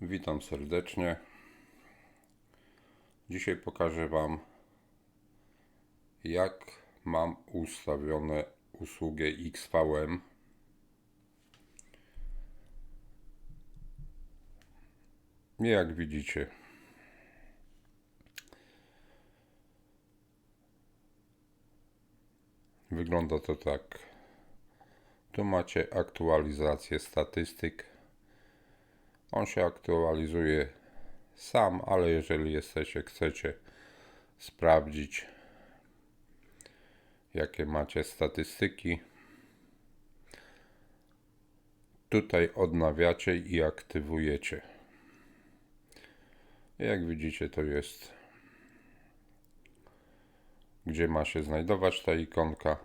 Witam serdecznie. Dzisiaj pokażę Wam, jak mam ustawione usługę XVM. Jak widzicie, wygląda to tak. Tu macie aktualizację statystyk. On się aktualizuje sam, ale jeżeli jesteście, chcecie sprawdzić, jakie macie statystyki, tutaj odnawiacie i aktywujecie. Jak widzicie, to jest gdzie ma się znajdować ta ikonka.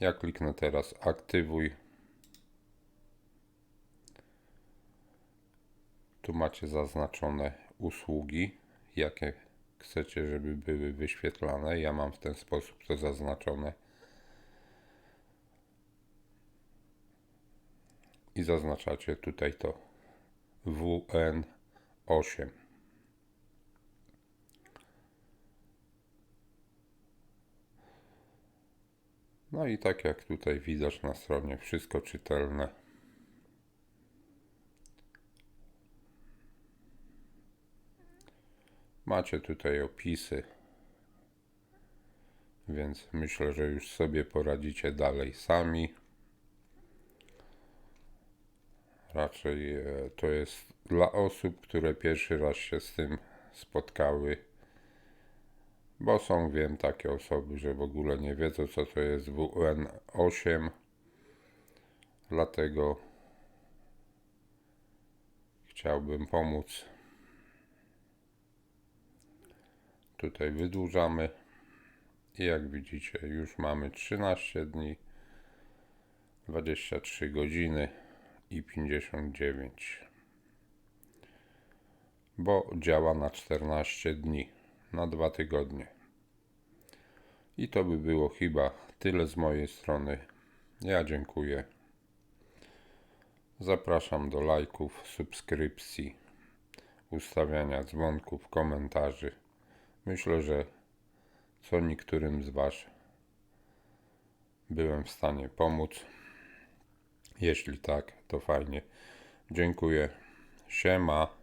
Ja kliknę teraz aktywuj. Tu macie zaznaczone usługi, jakie chcecie, żeby były wyświetlane. Ja mam w ten sposób to zaznaczone. I zaznaczacie tutaj to WN8. No i tak jak tutaj widać na stronie, wszystko czytelne. Macie tutaj opisy, więc myślę, że już sobie poradzicie dalej sami. Raczej e, to jest dla osób, które pierwszy raz się z tym spotkały, bo są, wiem, takie osoby, że w ogóle nie wiedzą, co to jest WN8. Dlatego chciałbym pomóc tutaj wydłużamy. I jak widzicie już mamy 13 dni 23 godziny i 59 bo działa na 14 dni na dwa tygodnie. I to by było chyba tyle z mojej strony. Ja dziękuję. Zapraszam do lajków subskrypcji ustawiania dzwonków komentarzy Myślę, że co niektórym z Was byłem w stanie pomóc. Jeśli tak, to fajnie. Dziękuję. Siema.